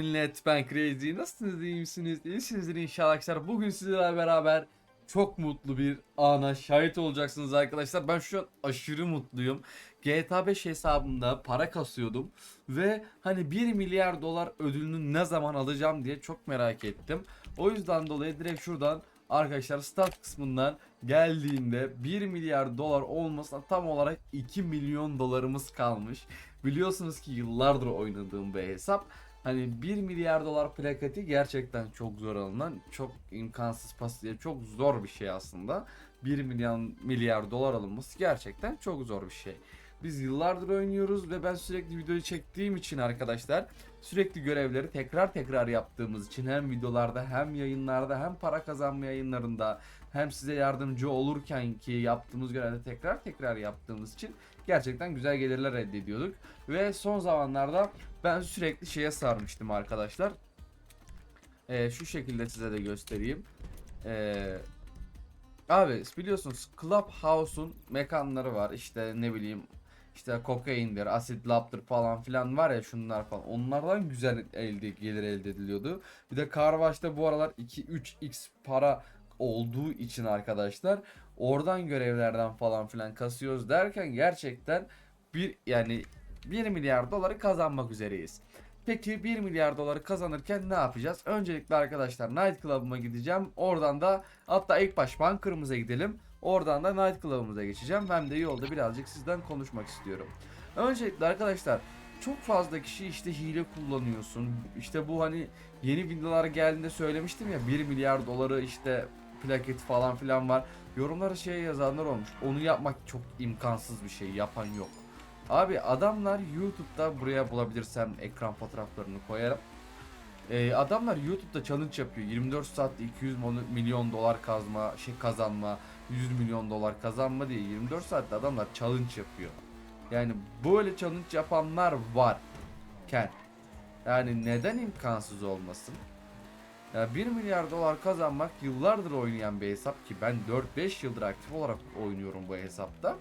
Millet ben Crazy. Nasılsınız iyi misiniz? İyisinizdir inşallah arkadaşlar. Bugün sizlerle beraber çok mutlu bir ana şahit olacaksınız arkadaşlar. Ben şu an aşırı mutluyum. GTA 5 hesabımda para kasıyordum. Ve hani 1 milyar dolar ödülünü ne zaman alacağım diye çok merak ettim. O yüzden dolayı direkt şuradan arkadaşlar start kısmından geldiğinde 1 milyar dolar olmasına tam olarak 2 milyon dolarımız kalmış. Biliyorsunuz ki yıllardır oynadığım bir hesap. Hani 1 milyar dolar plakati gerçekten çok zor alınan, çok imkansız pas çok zor bir şey aslında. 1 milyon milyar dolar alınması gerçekten çok zor bir şey. Biz yıllardır oynuyoruz ve ben sürekli videoyu çektiğim için arkadaşlar sürekli görevleri tekrar tekrar yaptığımız için hem videolarda hem yayınlarda hem para kazanma yayınlarında hem size yardımcı olurken ki yaptığımız görevde tekrar tekrar yaptığımız için gerçekten güzel gelirler elde ediyorduk. Ve son zamanlarda ben sürekli şeye sarmıştım arkadaşlar. Ee, şu şekilde size de göstereyim. Ee, abi biliyorsunuz Clubhouse'un mekanları var. İşte ne bileyim işte kokaindir, asit laptır falan filan var ya şunlar falan. Onlardan güzel elde gelir elde ediliyordu. Bir de Carwaş'ta bu aralar 2-3x para olduğu için arkadaşlar oradan görevlerden falan filan kasıyoruz derken gerçekten bir yani 1 milyar doları kazanmak üzereyiz. Peki 1 milyar doları kazanırken ne yapacağız? Öncelikle arkadaşlar Night Club'ıma gideceğim. Oradan da hatta ilk baş bankerımıza gidelim. Oradan da Night Club'ımıza geçeceğim. Hem de yolda birazcık sizden konuşmak istiyorum. Öncelikle arkadaşlar çok fazla kişi işte hile kullanıyorsun. İşte bu hani yeni videolar geldiğinde söylemiştim ya 1 milyar doları işte plaket falan filan var. Yorumlara şey yazanlar olmuş. Onu yapmak çok imkansız bir şey. Yapan yok. Abi adamlar YouTube'da buraya bulabilirsem ekran fotoğraflarını koyarım. Ee, adamlar YouTube'da challenge yapıyor. 24 saatte 200 mon- milyon dolar kazma, şey kazanma, 100 milyon dolar kazanma diye 24 saatte adamlar challenge yapıyor. Yani böyle challenge yapanlar varken yani neden imkansız olmasın? Ya 1 milyar dolar kazanmak yıllardır oynayan bir hesap ki ben 4-5 yıldır aktif olarak oynuyorum bu hesapta.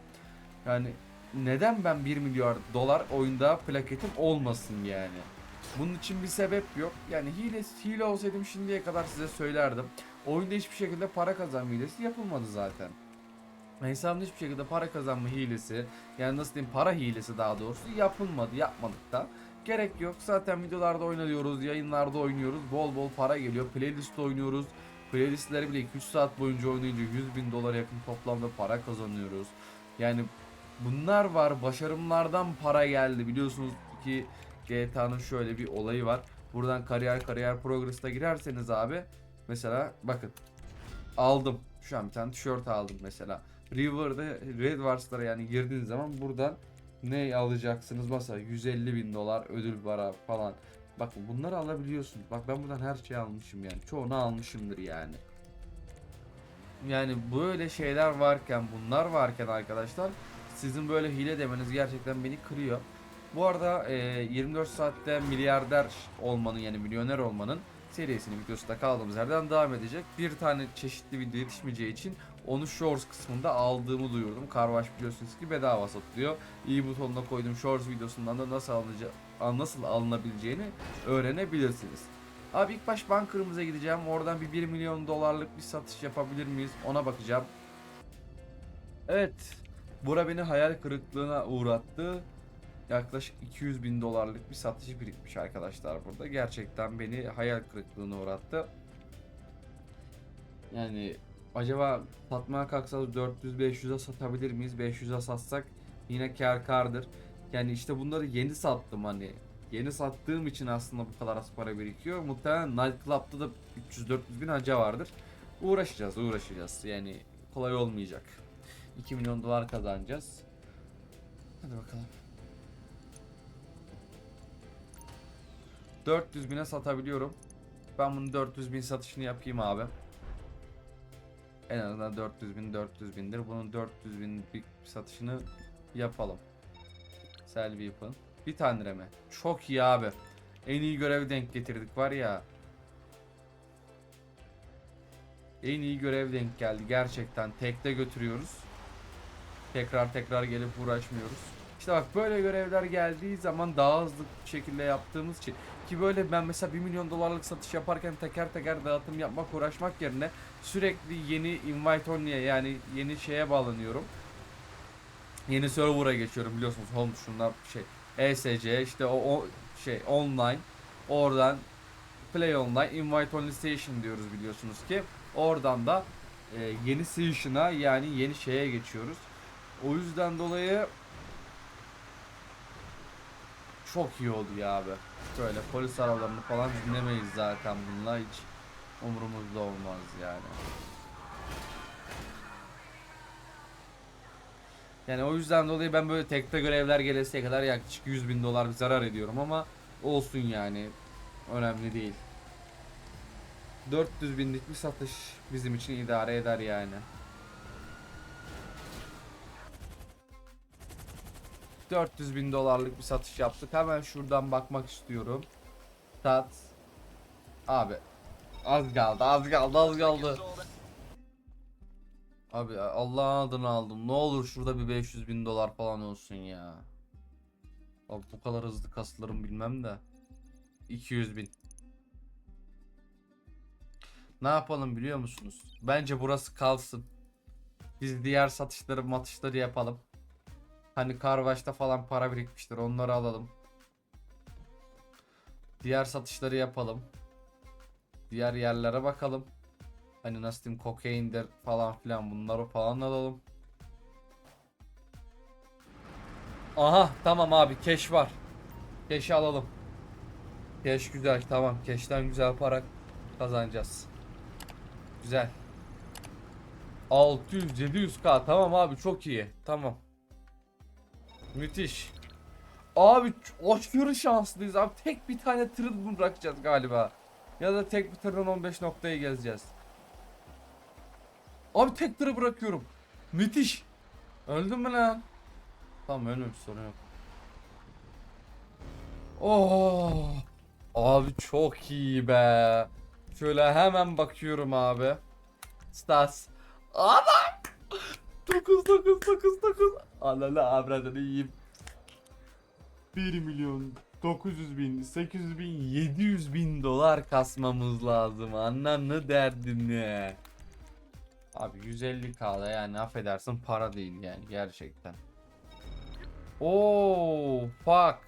Yani neden ben 1 milyar dolar oyunda plaketim olmasın yani? Bunun için bir sebep yok. Yani hile, hile olsaydım şimdiye kadar size söylerdim. Oyunda hiçbir şekilde para kazanma hilesi yapılmadı zaten. Hesabımda hiçbir şekilde para kazanma hilesi yani nasıl diyeyim para hilesi daha doğrusu yapılmadı yapmadık da. Gerek yok zaten videolarda oynanıyoruz yayınlarda oynuyoruz bol bol para geliyor playlist oynuyoruz. Playlistleri bile 2-3 saat boyunca oynayınca 100 bin dolar yakın toplamda para kazanıyoruz. Yani bunlar var başarımlardan para geldi biliyorsunuz ki GTA'nın şöyle bir olayı var. Buradan kariyer kariyer progress'ta girerseniz abi mesela bakın aldım. Şu an bir tane tişört aldım mesela. River'da Red Wars'lara yani girdiğiniz zaman buradan ne alacaksınız mesela 150 bin dolar ödül var falan. Bakın bunları alabiliyorsun. Bak ben buradan her şeyi almışım yani. Çoğunu almışımdır yani. Yani böyle şeyler varken bunlar varken arkadaşlar sizin böyle hile demeniz gerçekten beni kırıyor. Bu arada e, 24 saatte milyarder olmanın yani milyoner olmanın serisinin videosunda kaldığımız yerden devam edecek. Bir tane çeşitli video yetişmeyeceği için onu Shorts kısmında aldığımı duyurdum. Carwash biliyorsunuz ki bedava satılıyor. İyi butonuna koydum Shorts videosundan da nasıl alınacağı, nasıl alınabileceğini öğrenebilirsiniz. Abi ilk baş bankerımıza gideceğim. Oradan bir 1 milyon dolarlık bir satış yapabilir miyiz? Ona bakacağım. Evet. Bura beni hayal kırıklığına uğrattı. Yaklaşık 200 bin dolarlık bir satışı birikmiş arkadaşlar burada. Gerçekten beni hayal kırıklığına uğrattı. Yani acaba satmaya kalksanız 400-500'e satabilir miyiz? 500'e satsak yine kar kardır. Yani işte bunları yeni sattım hani. Yeni sattığım için aslında bu kadar az para birikiyor. Muhtemelen Night Club'da da 300-400 bin haca vardır. Uğraşacağız uğraşacağız. Yani kolay olmayacak. 2 milyon dolar kazanacağız. Hadi bakalım. 400 bine satabiliyorum. Ben bunun 400 bin satışını yapayım abi. En azından 400 bin 400 bindir. Bunun 400 bin bir satışını yapalım. Sell weapon. Bir tane reme. Çok iyi abi. En iyi görev denk getirdik var ya. En iyi görev denk geldi. Gerçekten tekte götürüyoruz. Tekrar tekrar gelip uğraşmıyoruz. İşte bak böyle görevler geldiği zaman daha hızlı şekilde yaptığımız için Ki böyle ben mesela 1 milyon dolarlık satış yaparken teker teker dağıtım yapmak uğraşmak yerine sürekli yeni invite only'e yani yeni şeye bağlanıyorum. Yeni server'a geçiyorum biliyorsunuz home tuşunda şey ESC işte o, o şey online oradan play online invite only station diyoruz biliyorsunuz ki oradan da e, yeni station'a yani yeni şeye geçiyoruz. O yüzden dolayı çok iyi oldu ya abi. Böyle polis arabalarını falan dinlemeyiz zaten bununla hiç umurumuzda olmaz yani. Yani o yüzden dolayı ben böyle tekte görevler gelesiye kadar yaklaşık 100 bin dolar zarar ediyorum ama olsun yani önemli değil. 400 binlik bir satış bizim için idare eder yani. 400 bin dolarlık bir satış yaptık. Hemen şuradan bakmak istiyorum. Stat. Abi. Az kaldı, az kaldı, az kaldı. Abi Allah'ın adını aldım. Ne olur şurada bir 500 bin dolar falan olsun ya. Abi bu kadar hızlı kaslarım bilmem de. 200 bin. Ne yapalım biliyor musunuz? Bence burası kalsın. Biz diğer satışları matışları yapalım. Hani Karvaş'ta falan para birikmiştir onları alalım. Diğer satışları yapalım. Diğer yerlere bakalım. Hani nasıl diyeyim kokaindir falan filan bunları falan alalım. Aha tamam abi keş var. Keşi alalım. Keş güzel tamam. Keşten güzel para kazanacağız. Güzel. 600 700k tamam abi çok iyi. Tamam. Müthiş. Abi aşırı şanslıyız abi. Tek bir tane tır bırakacağız galiba. Ya da tek bir tırdan 15 noktayı gezeceğiz. Abi tek tırı bırakıyorum. Müthiş. Öldün mü lan? Tamam ölmemiş sorun yok. Oh. Abi çok iyi be. Şöyle hemen bakıyorum abi. Stas. Adam. 9 9 9 9. Ananı avradını yiyeyim. 1 milyon 900 bin 800 bin 700 bin dolar kasmamız lazım. Ananı derdini. Abi 150k'da yani affedersin para değil yani gerçekten. Oo fuck.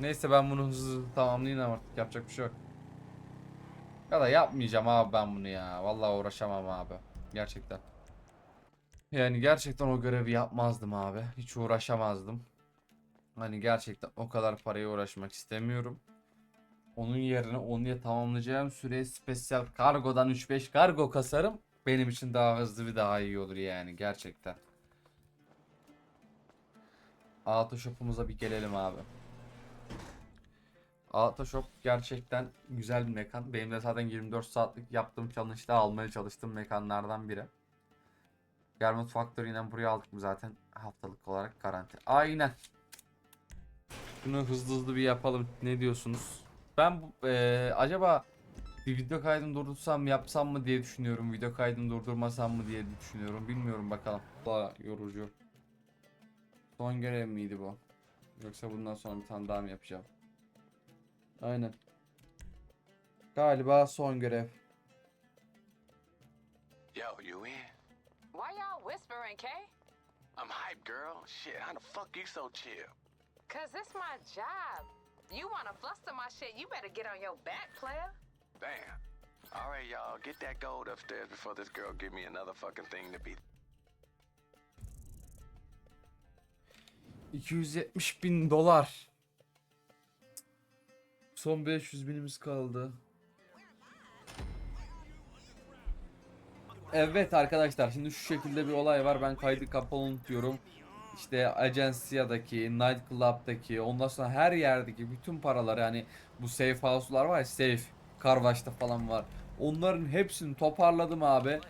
Neyse ben bunu hızlı tamamlayayım artık yapacak bir şey yok. Ya da yapmayacağım abi ben bunu ya. Vallahi uğraşamam abi. Gerçekten. Yani gerçekten o görevi yapmazdım abi. Hiç uğraşamazdım. Hani gerçekten o kadar paraya uğraşmak istemiyorum. Onun yerine onu ya tamamlayacağım süre spesiyel kargodan 3-5 kargo kasarım. Benim için daha hızlı ve daha iyi olur yani gerçekten. Auto shop'umuza bir gelelim abi. Auto shop gerçekten güzel bir mekan. Benim de zaten 24 saatlik yaptığım challenge'da almaya çalıştığım mekanlardan biri. Garment Factory'den buraya aldık mı zaten haftalık olarak garanti. Aynen. Bunu hızlı hızlı bir yapalım. Ne diyorsunuz? Ben eee, acaba bir video kaydını durdursam yapsam mı diye düşünüyorum. Video kaydını durdurmasam mı diye düşünüyorum. Bilmiyorum bakalım. Daha yorucu. Son görev miydi bu? Yoksa bundan sonra bir tane daha mı yapacağım? Aynen. Galiba son görev. Yo, you in? Why y'all whispering, Kay? I'm hype, girl. Shit, how the fuck you so chill? Cause it's my job. You wanna fluster my shit, you better get on your back, player. Damn. All right, y'all, get that gold upstairs before this girl give me another fucking thing to be. 270 bin dolar. Son 500 binimiz kaldı. Evet arkadaşlar şimdi şu şekilde bir olay var. Ben kaydı kapalı unutuyorum. İşte Agencia'daki, Night Club'daki, ondan sonra her yerdeki bütün paralar yani bu safe house'lar var ya safe, Carwash'ta falan var. Onların hepsini toparladım abi.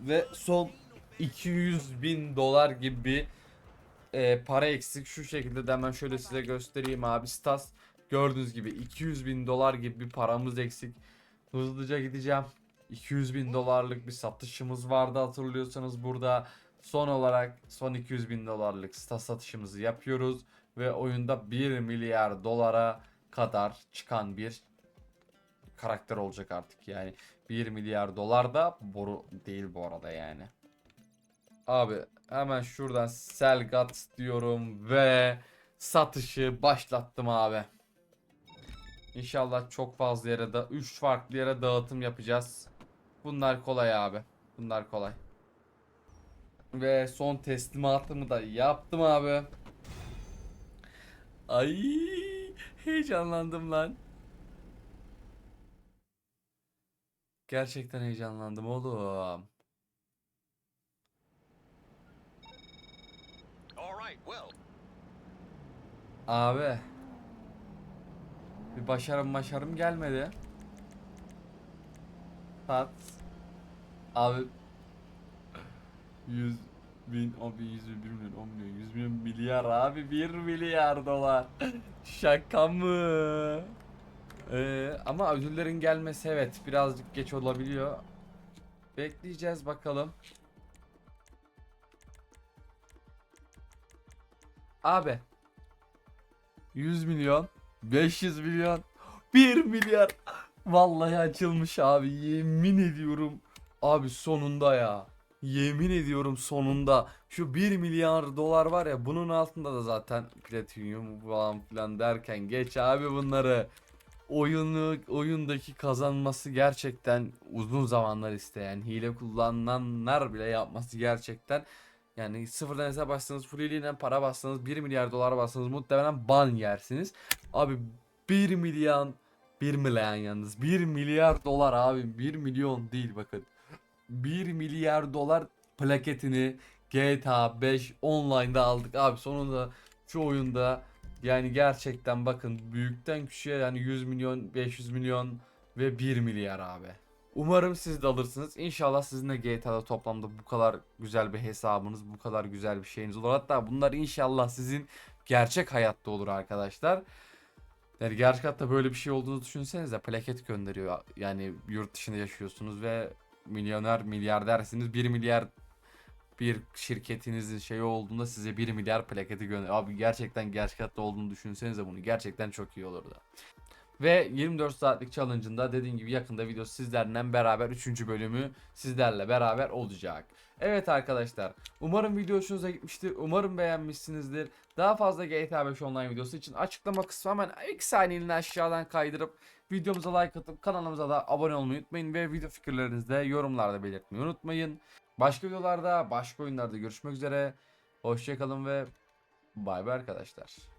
Ve son 200 bin dolar gibi e, para eksik. Şu şekilde de hemen şöyle size göstereyim abi. Stas gördüğünüz gibi 200 bin dolar gibi bir paramız eksik. Hızlıca gideceğim. 200 bin dolarlık bir satışımız vardı hatırlıyorsanız burada. Son olarak son 200 bin dolarlık Stas satışımızı yapıyoruz. ve oyunda 1 milyar dolara kadar çıkan bir karakter olacak artık yani 1 milyar dolar da boru değil bu arada yani. Abi hemen şuradan Selgat diyorum ve satışı başlattım abi. İnşallah çok fazla yere da 3 farklı yere dağıtım yapacağız. Bunlar kolay abi. Bunlar kolay. Ve son teslimatımı da yaptım abi. Ay heyecanlandım lan. Gerçekten heyecanlandım oğlum. All right, well. Abi. Başarım başarım gelmedi. Tat. Abi. 100 bin, abi 100 bin, 1 milyon, 10 milyon, 100 milyon milyar abi 1 milyar dolar. Şaka mı? Ee, ama ödüllerin gelmesi evet birazcık geç olabiliyor. Bekleyeceğiz bakalım. Abi 100 milyon, 500 milyon, 1 milyar. Vallahi açılmış abi. Yemin ediyorum. Abi sonunda ya. Yemin ediyorum sonunda. Şu 1 milyar dolar var ya bunun altında da zaten platinyum falan filan derken geç abi bunları. Oyunu oyundaki kazanması gerçekten uzun zamanlar isteyen hile kullananlar bile yapması gerçekten yani sıfırdan hesap açsanız full para bassanız 1 milyar dolar bassanız muhtemelen ban yersiniz. Abi 1 milyon 1 milyon yalnız 1 milyar dolar abi 1 milyon değil bakın. 1 milyar dolar plaketini GTA 5 online'da aldık abi sonunda şu oyunda yani gerçekten bakın büyükten küçüğe yani 100 milyon 500 milyon ve 1 milyar abi. Umarım siz de alırsınız. İnşallah sizin de GTA'da toplamda bu kadar güzel bir hesabınız, bu kadar güzel bir şeyiniz olur. Hatta bunlar inşallah sizin gerçek hayatta olur arkadaşlar. Yani gerçek hayatta böyle bir şey olduğunu düşünsenize plaket gönderiyor. Yani yurt dışında yaşıyorsunuz ve milyoner milyardersiniz. 1 milyar bir şirketinizin şeyi olduğunda size 1 milyar plaketi gönder. Abi gerçekten gerçek hayatta olduğunu düşünsenize bunu. Gerçekten çok iyi olurdu. Ve 24 saatlik challenge'ında dediğim gibi yakında video sizlerle beraber 3. bölümü sizlerle beraber olacak. Evet arkadaşlar umarım video hoşunuza gitmiştir. Umarım beğenmişsinizdir. Daha fazla GTA 5 online videosu için açıklama kısmı hemen 2 saniyeliğine aşağıdan kaydırıp videomuza like atıp kanalımıza da abone olmayı unutmayın. Ve video fikirlerinizi de yorumlarda belirtmeyi unutmayın. Başka videolarda başka oyunlarda görüşmek üzere. Hoşçakalın ve bay bay arkadaşlar.